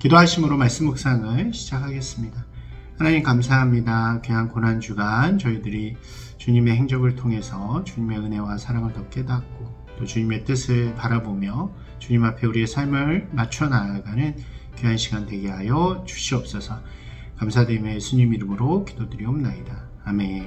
기도하심으로 말씀 묵상을 시작하겠습니다. 하나님 감사합니다. 귀한 고난 주간 저희들이 주님의 행적을 통해서 주님의 은혜와 사랑을 더 깨닫고 또 주님의 뜻을 바라보며 주님 앞에 우리의 삶을 맞춰 나아가는 귀한 시간 되게 하여 주시옵소서. 감사드리며 예수님 이름으로 기도드리옵나이다. 아멘.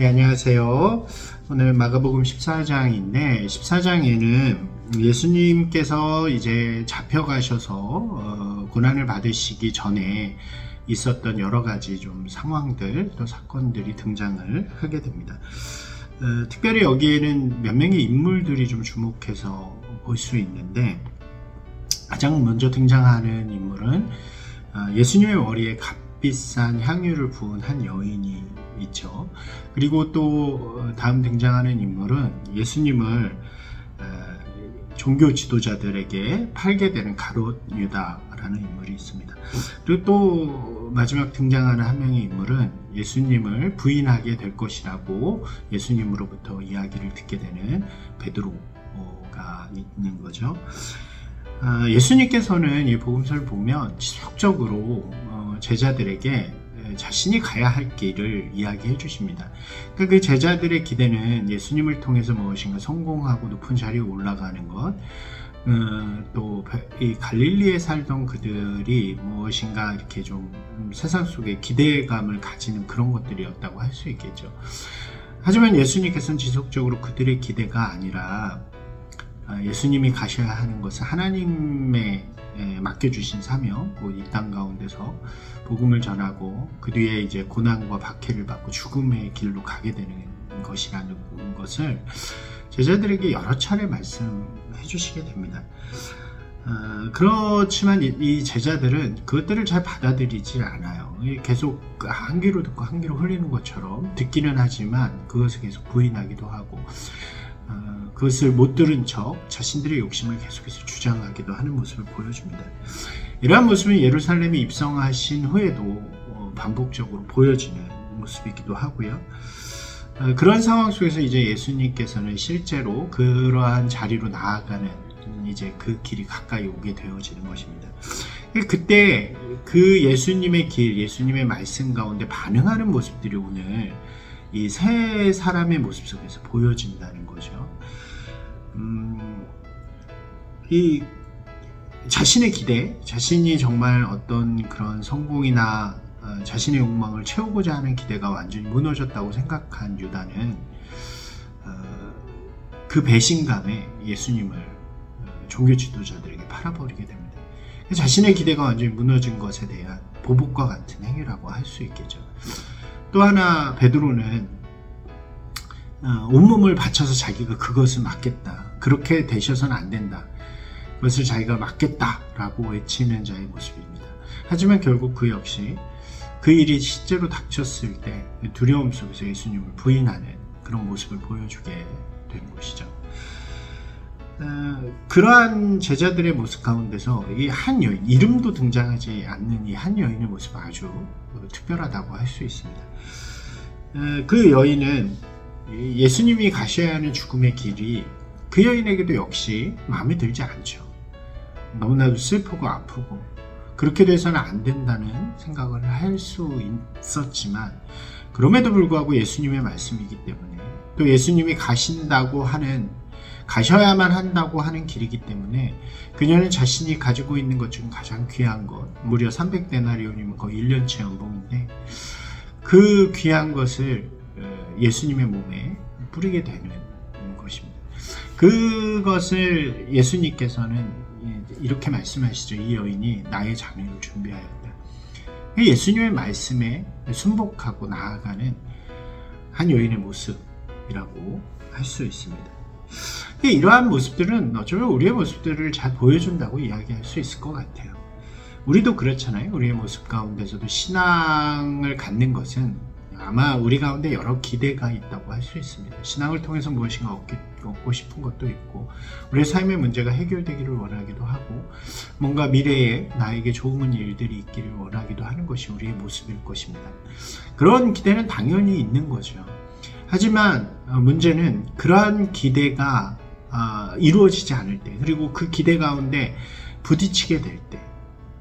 네, 안녕하세요. 오늘 마가복음 14장인데 14장에는 예수님께서 이제 잡혀가셔서 어, 고난을 받으시기 전에 있었던 여러 가지 좀 상황들 또 사건들이 등장을 하게 됩니다. 어, 특별히 여기에는 몇 명의 인물들이 좀 주목해서 볼 수 있는데 가장 먼저 등장하는 인물은 어, 예수님의 머리에 값비싼 향유를 부은 한 여인이 있죠. 그리고 또 다음 등장하는 인물은 예수님을 어, 종교 지도자들에게 팔게 되는 가롯 유다라는 인물이 있습니다. 그리고 또 마지막 등장하는 한 명의 인물은 예수님을 부인하게 될 것이라고 예수님으로부터 이야기를 듣게 되는 베드로가 있는 거죠. 아, 예수님께서는 이 복음서를 보면 지속적으로 어, 제자들에게 자신이 가야 할 길을 이야기해 주십니다. 그러니까 그 제자들의 기대는 예수님을 통해서 무엇인가 성공하고 높은 자리에 올라가는 것, 어, 또이 갈릴리에 살던 그들이 무엇인가 이렇게 좀 세상 속에 기대감을 가지는 그런 것들이었다고 할 수 있겠죠. 하지만 예수님께서는 지속적으로 그들의 기대가 아니라 예수님이 가셔야 하는 것은 하나님의 맡겨주신 사명, 이 땅 가운데서 복음을 전하고 그 뒤에 이제 고난과 박해를 받고 죽음의 길로 가게 되는 것이라는 것을 제자들에게 여러 차례 말씀해 주시게 됩니다. 어, 그렇지만 이, 이, 제자들은 그것들을 잘 받아들이지 않아요. 계속 한 귀로 듣고 한 귀로 흘리는 것처럼 듣기는 하지만 그것을 계속 부인하기도 하고 어, 그것을 못 들은 척 자신들의 욕심을 계속해서 주장하기도 하는 모습을 보여줍니다. 이러한 모습은 예루살렘에 입성하신 후에도 어, 반복적으로 보여지는 모습이기도 하고요. 어, 그런 상황 속에서 이제 예수님께서는 실제로 그러한 자리로 나아가는 이제 그 길이 가까이 오게 되어지는 것입니다. 그때 그 예수님의 길, 예수님의 말씀 가운데 반응하는 모습들이 오늘 이 세 사람의 모습 속에서 보여진다는 거죠. 음, 이 자신의 기대, 자신이 정말 어떤 그런 성공이나 어, 자신의 욕망을 채우고자 하는 기대가 완전히 무너졌다고 생각한 유다는 어, 그 배신감에 예수님을 어, 종교 지도자들에게 팔아버리게 됩니다. 자신의 기대가 완전히 무너진 것에 대한 보복과 같은 행위라고 할 수 있겠죠. 또 하나 베드로는 어, 온몸을 바쳐서 자기가 그것을 맡겠다. 그렇게 되셔서는 안 된다. 그것을 자기가 맡겠다라고 외치는 자의 모습입니다. 하지만 결국 그 역시 그 일이 실제로 닥쳤을 때 두려움 속에서 예수님을 부인하는 그런 모습을 보여주게 되는 것이죠. 어, 그러한 제자들의 모습 가운데서 이 한 여인, 이름도 등장하지 않는 이 한 여인의 모습은 아주 특별하다고 할 수 있습니다. 어, 그 여인은 예수님이 가셔야 하는 죽음의 길이 그 여인에게도 역시 마음에 들지 않죠. 너무나도 슬프고 아프고 그렇게 돼서는 안 된다는 생각을 할 수 있었지만 그럼에도 불구하고 예수님의 말씀이기 때문에 또 예수님이 가신다고 하는 가셔야만 한다고 하는 길이기 때문에 그녀는 자신이 가지고 있는 것 중 가장 귀한 것 무려 300데나리온이면 거의 1년치 연봉인데 그 귀한 것을 어, 예수님의 몸에 뿌리게 되는 것입니다. 그것을 예수님께서는 이렇게 말씀하시죠. 이 여인이 나의 장례를 준비하였다. 예수님의 말씀에 순복하고 나아가는 한 여인의 모습이라고 할 수 있습니다. 이러한 모습들은 어쩌면 우리의 모습들을 잘 보여준다고 이야기할 수 있을 것 같아요. 우리도 그렇잖아요. 우리의 모습 가운데서도 신앙을 갖는 것은 아마 우리 가운데 여러 기대가 있다고 할 수 있습니다. 신앙을 통해서 무엇인가 얻고 싶은 것도 있고, 우리의 삶의 문제가 해결되기를 원하기도 하고, 뭔가 미래에 나에게 좋은 일들이 있기를 원하기도 하는 것이 우리의 모습일 것입니다. 그런 기대는 당연히 있는 거죠. 하지만 어, 문제는 그러한 기대가 아, 이루어지지 않을 때, 그리고 그 기대 가운데 부딪히게 될 때,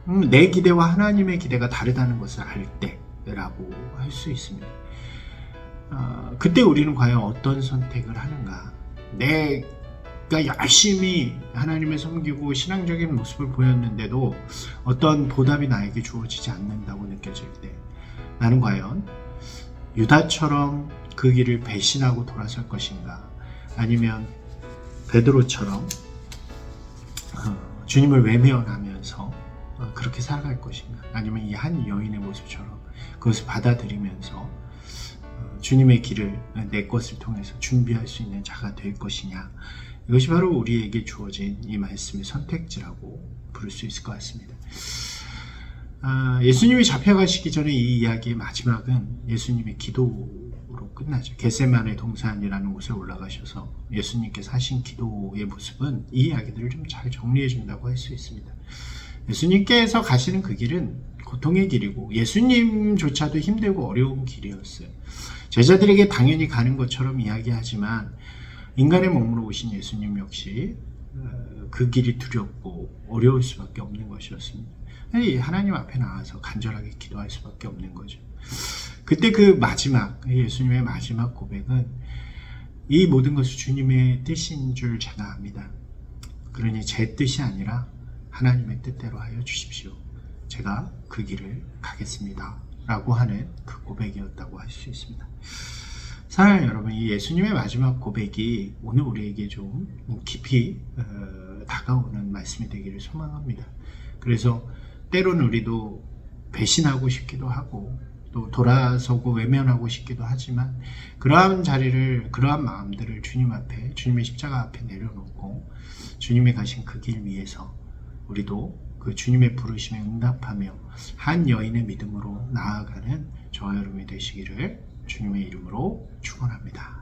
음, 내 기대와 하나님의 기대가 다르다는 것을 알 때라고 할 수 있습니다. 어, 그때 우리는 과연 어떤 선택을 하는가? 내가 열심히 하나님을 섬기고 신앙적인 모습을 보였는데도 어떤 보답이 나에게 주어지지 않는다고 느껴질 때 나는 과연 유다처럼 그 길을 배신하고 돌아설 것인가? 아니면 베드로처럼 어, 주님을 외면하면서 어, 그렇게 살아갈 것인가? 아니면 이 한 여인의 모습처럼 그것을 받아들이면서 어, 주님의 길을 내 것을 통해서 준비할 수 있는 자가 될 것이냐? 이것이 바로 우리에게 주어진 이 말씀의 선택지라고 부를 수 있을 것 같습니다. 아, 예수님이 잡혀가시기 전에 이 이야기의 마지막은 예수님의 기도로 끝나죠. 겟세만의 동산이라는 곳에 올라가셔서 예수님께서 하신 기도의 모습은 이 이야기들을 좀 잘 정리해 준다고 할 수 있습니다. 예수님께서 가시는 그 길은 고통의 길이고 예수님조차도 힘들고 어려운 길이었어요. 제자들에게 당연히 가는 것처럼 이야기하지만 인간의 몸으로 오신 예수님 역시 어, 그 길이 두렵고 어려울 수밖에 없는 것이었습니다. 이 하나님 앞에 나와서 간절하게 기도할 수밖에 없는 거죠. 그때 그 마지막 예수님의 마지막 고백은 이 모든 것이 주님의 뜻인 줄 압니다. 그러니 제 뜻이 아니라 하나님의 뜻대로 하여 주십시오. 제가 그 길을 가겠습니다. 라고 하는 그 고백이었다고 할 수 있습니다. 사랑하는 여러분, 이 예수님의 마지막 고백이 오늘 우리에게 좀 깊이 어, 다가오는 말씀이 되기를 소망합니다. 그래서 때로는 우리도 배신하고 싶기도 하고 또 돌아서고 외면하고 싶기도 하지만 그러한 자리를 그러한 마음들을 주님 앞에 주님의 십자가 앞에 내려놓고 주님이 가신 그 길 위에서 우리도 그 주님의 부르심에 응답하며 한 여인의 믿음으로 나아가는 저와 여러분이 되시기를 주님의 이름으로 축원합니다.